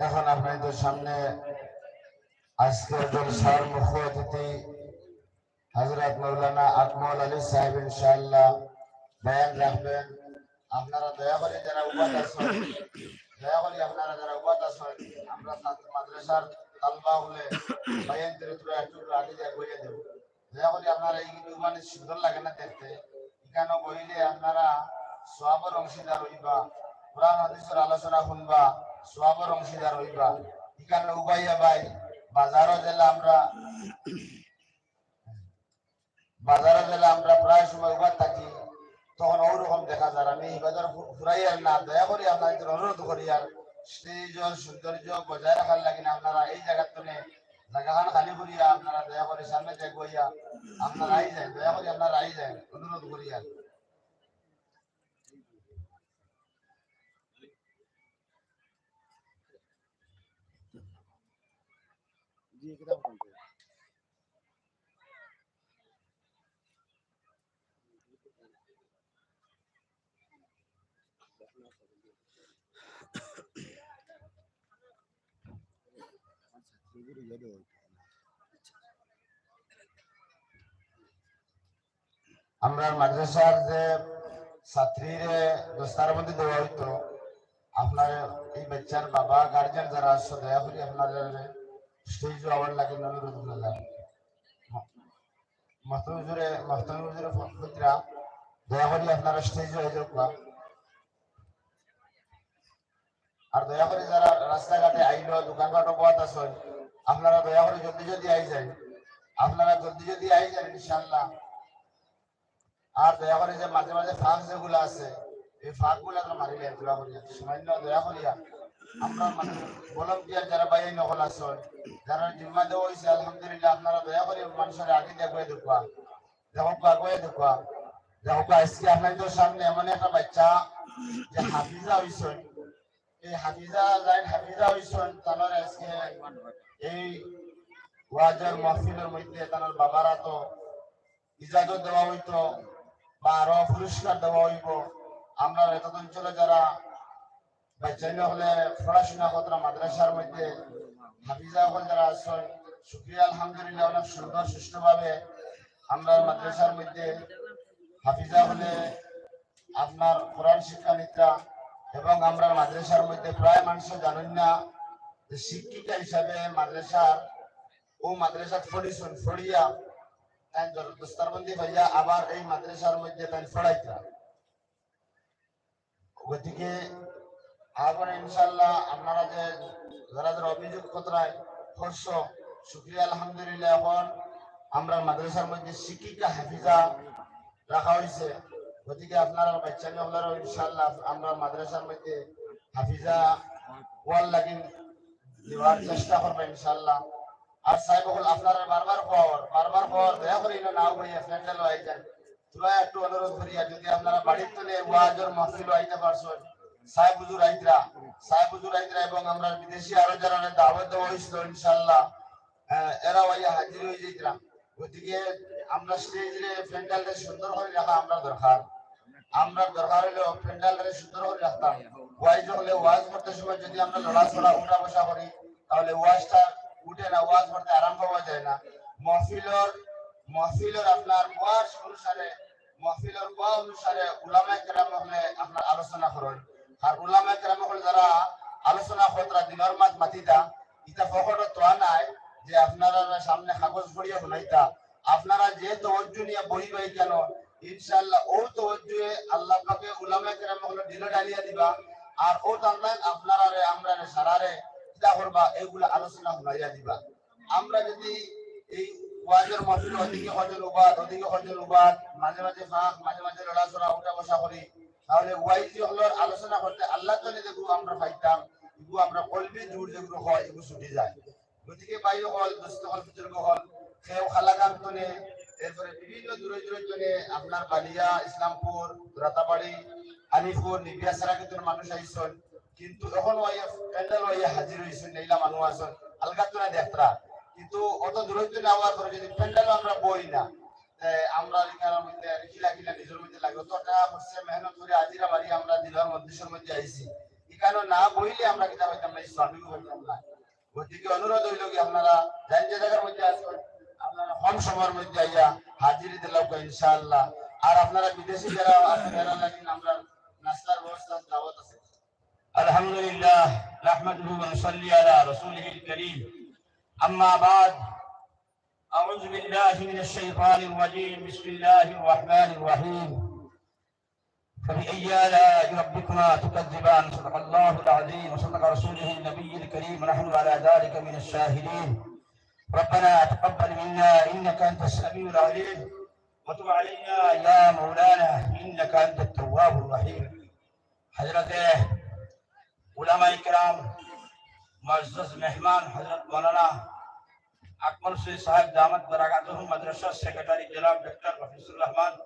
এখন আপনাদের সামনে আজকে জলসার মুখ্য অতিথি হজরত মৌলানা আকমল আলী সাহেব, ইনশাআল্লাহ। বয়ান রাখবেন। আপনারা দয়া করে যারা আছেন দয়া করে আপনারা যারা উপাত আছেন, আমরা তালবা হলে বয়ান দয়া করে আপনারা এই মানে লাগে না দেখতে। এখানে বইলে আপনারা সবের অংশীদার হইবা, কোরআন, হাদিসের আলোচনা শুনবা সবের অংশীদার হইবা। এখানে উবাইয়া ভাই, বাজারও আমরা বাজারে গেলে আমরা প্রায় সময় উবার থাকি। তখন ওরকম দেখা যায়, আমি আর না দয়া করি আপনাদের অনুরোধ করি, আর স্টেজের সৌন্দর্য বজায় রাখার লাগে না, আপনারা এই জায়গার তনে জায়গাখান খালি করিয়া আপনারা দয়া করে সামনে যাই বইয়া আপনারা আই যায় দয়া করে আপনারা আই যায় অনুরোধ করি আর আমরা মাদ্রাসার যে ছাত্রীরে দোস্তার মধ্যে দেওয়া হইতো, আপনার এই বাচ্চার বাবা গার্জেন যারা আসছে দয়া করে আপনাদের স্টেজ আওয়ার লাগে অনুরোধ করলাম মাহতুজুরে ফকিরা দয়া করে আপনারা স্টেজ হয়ে যাক আর দয়া করে যারা রাস্তাঘাটে আইলো দোকানপাট অবাদ আছেন, আপনারা দয়া করে জলদি জলদি আই যান। আপনারা জলদি জলদি আই যান, ইনশাআল্লাহ। আর দয়া করে যে মাঝে মাঝে ফাঁক যেগুলো আছে, এই ফাঁকগুলা তো মারিলে দয়া করিয়া, সামান্য দয়া করিয়া। আমরা মানে ভলান্টিয়ার যারা বাইরে নকল আসন যারা জিম্মা দেওয়া হয়েছে আলহামদুলিল্লাহ, আপনারা দয়া করে মানুষের আগে দেখবে দেখবা। দেখো আগে দেখবা। দেখো, আজকে আপনাদের সামনে এমন একটা বাচ্চা যে হাফিজা হয়েছেন এই হাফিজা যাই হাফিজা হয়েছেন তাদের আজকে এই ওয়াজের মাহফিলের মধ্যে তার বাবারা তো ইজাজত দেওয়া হইতো বা আরও পুরস্কার দেওয়া হইব। আমরা এত অঞ্চলে যারা বাচ্চাইন হলে পড়াশোনা কতটা মাদ্রাসার মধ্যে হাফিজা হল যারা আছেন, শুক্রিয়া, আলহামদুলিল্লাহ, অনেক সুন্দর, সুষ্ঠুভাবে আমরা মাদ্রাসার মধ্যে হাফিজা হলে আপনার কোরআন শিক্ষা শিক্ষাবিদরা এবং আমরা মাদ্রাসার মধ্যে প্রায় মানুষ জানেন না যে শিক্ষিকা হিসাবে মাদ্রাসার ও মাদ্রাসা ফড়িছুন ফড়িয়া ভাইয়া আবার এই মাদ্রাসার গতিকে আবার যে শুক্রিয়া, আলহামদুলিল্লাহ আমরা মাদ্রাসার মধ্যে শিক্ষিকা হাফিজা রাখা হয়েছে গতিকে আপনারা বাচ্চা নিয়ে ইনশাল্লাহ আমরা মাদ্রাসার মধ্যে হাফিজা ওয়াল লাগিন দেওয়ার চেষ্টা করব ইনশাল্লাহ আর সাহেব হল আপনারা বারবার পর বারবার পর দয়া করে ইনো নাও হইয়া ফ্রেন্ডে লো আইতেন তোরা একটু অনুরোধ করিয়া যদি আপনারা বাড়ির তলে ওয়াজর মাহফিল আইতে পারছেন, সাহেব হুজুর আইতরা, সাহেব হুজুর আইতরা এবং আমরা বিদেশি আরও যারা দাওয়াত দেওয়া হয়েছিল ইনশাল্লাহ এরা ওইয়া হাজির হয়ে যাইতরা। গতিকে আমরা স্টেজে প্যান্ডেলটা সুন্দর করে রাখা আমরা দরকার। আমরা দরকার হলো প্যান্ডেলটা সুন্দর করে রাখতাম। ওয়াইজ হলে ওয়াজ করতে সময় যদি আমরা লড়াচড়া উঠা বসা করি, তাহলে ওয়াজটা উঠে না, ওয়াজ করতে আরম্ভ হওয়া যায় না। মহফিলর মহফিলর আপনার ওয়াজ অনুসারে মহফিলর ওয়া অনুসারে উলামায়ে কেরাম হলে আপনার আলোচনা করেন। আর উলামায়ে কেরাম হলে যারা আলোচনা কতরা দিনের মাঝ মাতিতা ইটা ফকট তো নাই যে আপনারা সামনে কাগজ পড়িয়া বানাইতা আপনারা যে তওজ্জ নিয়ে বহিবাই কেন? ইনশাআল্লাহ আলোচনা করতে আল্লাহ তালে যেগুলো আমরা পাইতাম, এগুলো আমরা কলবি গতিকে বাইরে হল, দোস্ত সেও খালাকান তনে এরপরে বিভিন্ন দূরে দূরে তনে আপনার বালিয়া, ইসলামপুর, রাতাবাড়ি আলিফুর নিবিয়া সারা কিন্তু মানুষ আইসন। কিন্তু ওই প্যান্ডেল ওই হাজির হইছেন এইলা মানুষ আছেন আলগা তো না দেখরা কিন্তু অত দূরত্ব না হওয়ার পরে যদি প্যান্ডেল আমরা বই না আমরা এখানের মধ্যে নিজের মধ্যে টাকা মেহনত করে বাড়ি আমরা দিলার মধ্যে আইছি এখানে না বইলে আমরা কিতাব হইতাম না ইসলামিক হইতাম না। গতিকে অনুরোধ হইল কি আপনারা জায়গার মধ্যে আসবেন। কম সময়ের মধ্যে আইয়া হাজিরি দিলাম ইনশাআল্লাহ আর আপনারা বিদেশি যারা আছেন এরা লাগি আমরা নাস্তার ব্যবস্থা দাওয়াত আছে الحمد لله نحمده ونصلي على رسوله الكريم أما بعد أعوذ بالله من الشيطان الرجيم بسم الله الرحمن الرحيم فبأي آلاء ربكما تكذبان صدق الله العظيم وصدق رسوله النبي الكريم ونحن على ذلك من الشاهدين ربنا تقبل منا إنك أنت السميع العليم. وتب علينا يا مولانا إنك أنت التواب الرحيم. حضرت علماء الكرام معزز مهمان حضرت مولانا اكمل سي صاحب دامت برکاتہ مدرسہ سیکرٹری جناب ڈاکٹر رفیس الرحمن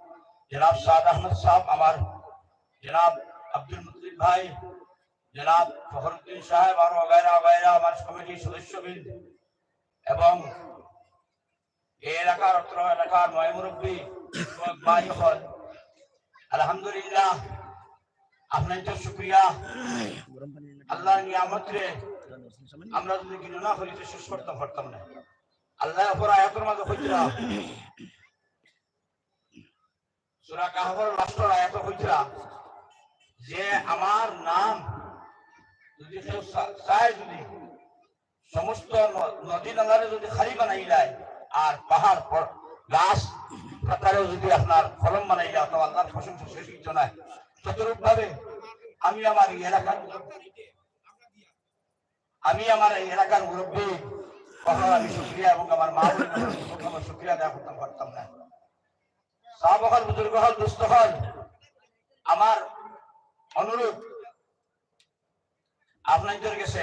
جناب سعد احمد صاحب امار جناب عبد المطلب بھائی جناب فخر الدین صاحب اور وغیرہ وغیرہ ہمارے کمیٹی سدسیہ بھی এবং এলাকার অত্র এলাকার নয় মুরব্বী ভাই হল আলহামদুলিল্লাহ আপনাদের শুক্রিয়া। আল্লাহর নিয়ামত আমরা যদি কিছু না তো শেষ করতে পারতাম না। আল্লাহ অপর আয়াতের মাঝে হইতরা সূরা কাহফের লাস্টের আয়াত হইতরা যে আমার নাম যদি কেউ চায় যদি সমস্ত নদী নালারে যদি খালি বানাই যায়, আর পাহাড় গাছ পাতারেও যদি আপনার ফলন বানাই যায় তো আল্লাহর প্রশংসা শেষ হইতো না ততরূপ ভাবে আমি আমার এই এলাকার আমি আমার এই এলাকার মুরব্বী কখনো আমি শুক্রিয়া এবং আমার মা কখনো শুক্রিয়া দেওয়া করতাম পারতাম না সাহাব হল বুজুর্গ হল দুস্থ হল আমার অনুরোধ আপনাদের কাছে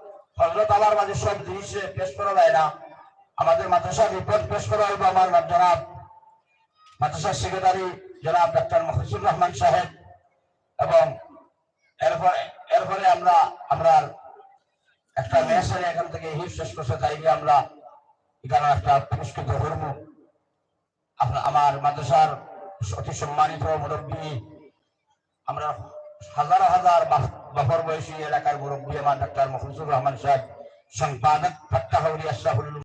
হজরত আলার মাঝে সব জিনিস পেশ করা যায় না, আমাদের মাদ্রাসার রিপোর্ট পেশ করা হইব আমার জনাব। মাদ্রাসার সেক্রেটারি জনাব ডাক্তার মফিজুর রহমান সাহেব এবং এরপরে এরপরে আমরা আমরা একটা মেসেজ এখান থেকে হিপ শেষ করছে, তাই আমরা এখানে একটা পুরস্কৃত ধর্ম আপনার আমার মাদ্রাসার অতি সম্মানিত মুরব্বী, আমরা হাজার হাজার বছর বয়সী এলাকার মুরব্বী আমার ডাক্তার মফিজুর রহমান সাহেব সম্পাদক ফাত্তাহুল আশরাফুল